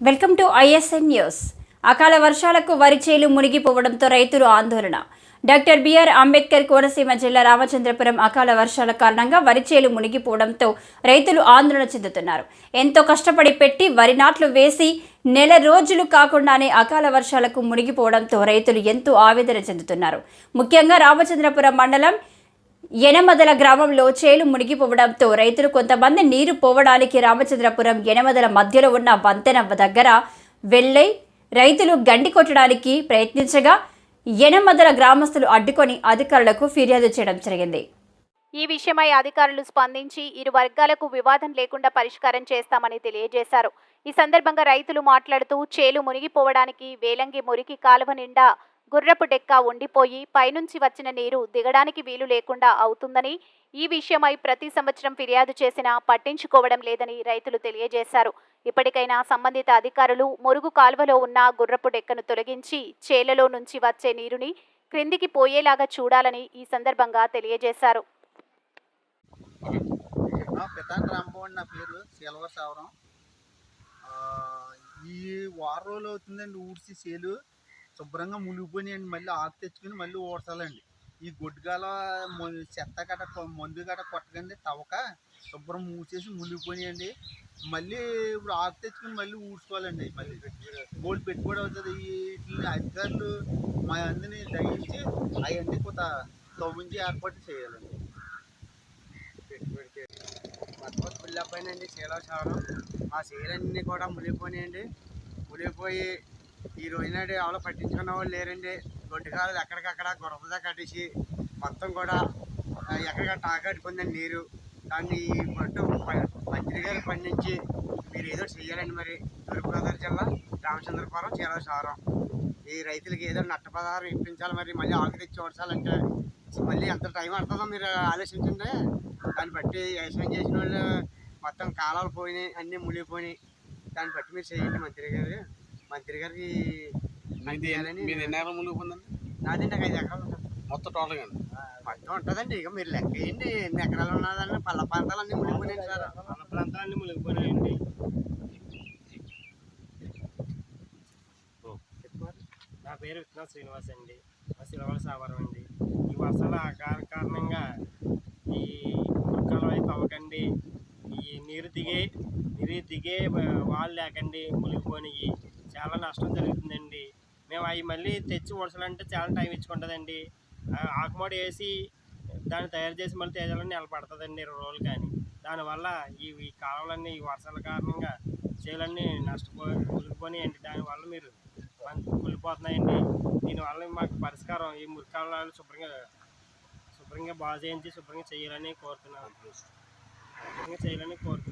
Welcome to ఐఎస్ఎన్ news. అకాల వర్షాలకు వరి చేలు మునిగిపోవడంతో రైతులు ఆందోళన. డాక్టర్ బిఆర్ అంబేద్కర్ కోనసీమ జిల్లా రామచంద్రపురం అకాల వర్షాల కారణంగా వరి చేలు మునిగిపోవడంతో రైతులు ఆందోళన చెందుతున్నారు. ఎంతో కష్టపడి పెట్టి వరి నాట్లు వేసి నెల రోజులు కాకుండానే అకాల వర్షాలకు మునిగిపోవడంతో రైతులు ఎంతో ఆవేదన చెందుతున్నారు. ముఖ్యంగా రామచంద్రపురం మండలం యనమదల గ్రామంలో చేలు మునిగిపోవడంతో రైతులు కొంతమంది నీరు పోవడానికి రామచంద్రపురం యనమదల మధ్యలో ఉన్న వంతెన దగ్గర వెళ్ళై రైతులు గండి కొట్టడానికి ప్రయత్నించగా యనమదల గ్రామస్తులు అడ్డుకొని అధికారులకు ఫిర్యాదు చేయడం జరిగింది. ఈ విషయమై అధికారులు స్పందించి ఇరు వర్గాలకు వివాదం లేకుండా పరిష్కారం చేస్తామని తెలియజేశారు. ఈ సందర్భంగా రైతులు మాట్లాడుతూ చేలు మునిగిపోవడానికి వేలంగి మురికి కాలువ నిండా గుర్రపు డెక్క ఉండిపోయి పైనుంచి వచ్చిన నీరు దిగడానికి వీలు లేకుండా అవుతుందని ఈ విషయమై ప్రతి సంవత్సరం ఫిర్యాదు చేసినా పట్టించుకోవడం లేదని రైతులు తెలియజేశారు. ఇప్పటికైనా సంబంధిత అధికారులు మురుగు కాల్వలో ఉన్న గుర్రపు డెక్కను తొలగించి చేలలో నుంచి వచ్చే నీరుని క్రిందికి పోయేలాగా చూడాలని ఈ సందర్భంగా తెలియజేశారు. నా పేరు సిల్వర్ ఈ వారం రోజులు అవుతుందండి ఊడ్చి సేలు శుభ్రంగా మునిగిపోయినాయండి మళ్ళీ ఆకు తెచ్చుకుని మళ్ళీ ఊడ్చాలండి. ఈ గొడ్డుగాల చెత్త గట కొ- మందు గట కొట్టకండి తవ్వక శుభ్రం మూసేసి మునిగిపోయినాయండి. మళ్ళీ ఇప్పుడు ఆకు తెచ్చుకుని మళ్ళీ ఊడ్చుకోవాలండి. మళ్ళీ గోల్డ్ పెట్టుబడి అవుతుంది. వీటిని అధికారులు మా అందరినీ దయించి అవన్నీ కొంత తవ్వించి ఏర్పాటు చేయాలండి. మొత్తం పిల్లపోయినండి చీల చావడం ఆ చీలన్నీ కూడా మునిగిపోయినాయండి. మునిగిపోయి ఈ రోజునాడు ఎవరో పట్టించుకున్న వాళ్ళు లేరండి. గొడ్డుకాలు ఎక్కడికక్కడ గురపదా కట్టేసి మొత్తం కూడా ఎక్కడికక్కడ తాకట్టుకుందండి నీరు దాన్ని ఈ పట్టు ప- మంత్రి గారు పండించి మీరు ఏదో చెయ్యాలండి మరి. తూర్పుగోదావరి జిల్లా రామచంద్రపురం చీల సారం. ఈ రైతులకి ఏదో నట్టపదారం ఇప్పించాలి మరి. మళ్ళీ ఆకు తెచ్చి ఓడ్చాలంటే మళ్ళీ ఎంత టైం పడుతుందో మీరు ఆలోచించండి. దాన్ని బట్టి వ్యవసాయం చేసిన వాళ్ళు మొత్తం కాలాలు పోయినాయి అన్నీ మునిగిపోయినాయి. దాన్ని బట్టి మీరు చేయండి మంత్రి గారు. మంత్రి గారికి మీది మీది ఎన్ని ఎకరాలు మునిగిపోయిందండి నాది నాకు ఐదు ఎకరాలు ఉంటుంది మొత్తం టోటల్ అండి? మొత్తం ఉంటుందండి. ఇక మీరు లెక్క వేయండి. ఎన్ని ఎకరాలు ఉన్నదని పల్ల ప్రాంతాలు అన్నీ మునిగిపోయినాయి సార్. మన ప్రాంతాలన్నీ మునిగిపోయినాయండి. నా పేరు విత్తన శ్రీనివాస్ అండి. మా సిలవల సావరం అండి. ఈ వర్షాల ఆకార కారణంగా ఈ ముక్కలు అయితే తవ్వకండి ఈ నీరు దిగే నీరు దిగే వాళ్ళు లేకండి. మునిగిపోయినాయి. చాలా నష్టం జరుగుతుందండి. మేము అవి మళ్ళీ తెచ్చి ఉడసాలంటే చాలా టైం ఇచ్చుకుంటుందండి. ఆ వేసి దాన్ని తయారు చేసి మళ్ళీ తేజాలని నెల పడుతుందండి ఇరవై రోజులు కానీ. దానివల్ల ఈ ఈ కాలువలన్నీ ఈ వర్షాల కారణంగా చేలన్నీ నష్టపోయి కూలిపోయినాయండి దానివల్ల మీరు మంచి కూలిపోతున్నాయండి దీనివల్ల మాకు పరిష్కారం ఈ మురికాలు శుభ్రంగా శుభ్రంగా బాగు చేయించి శుభ్రంగా చేయాలని కోరుతున్నాను శుభ్రంగా చేయాలని కోరుతున్నాను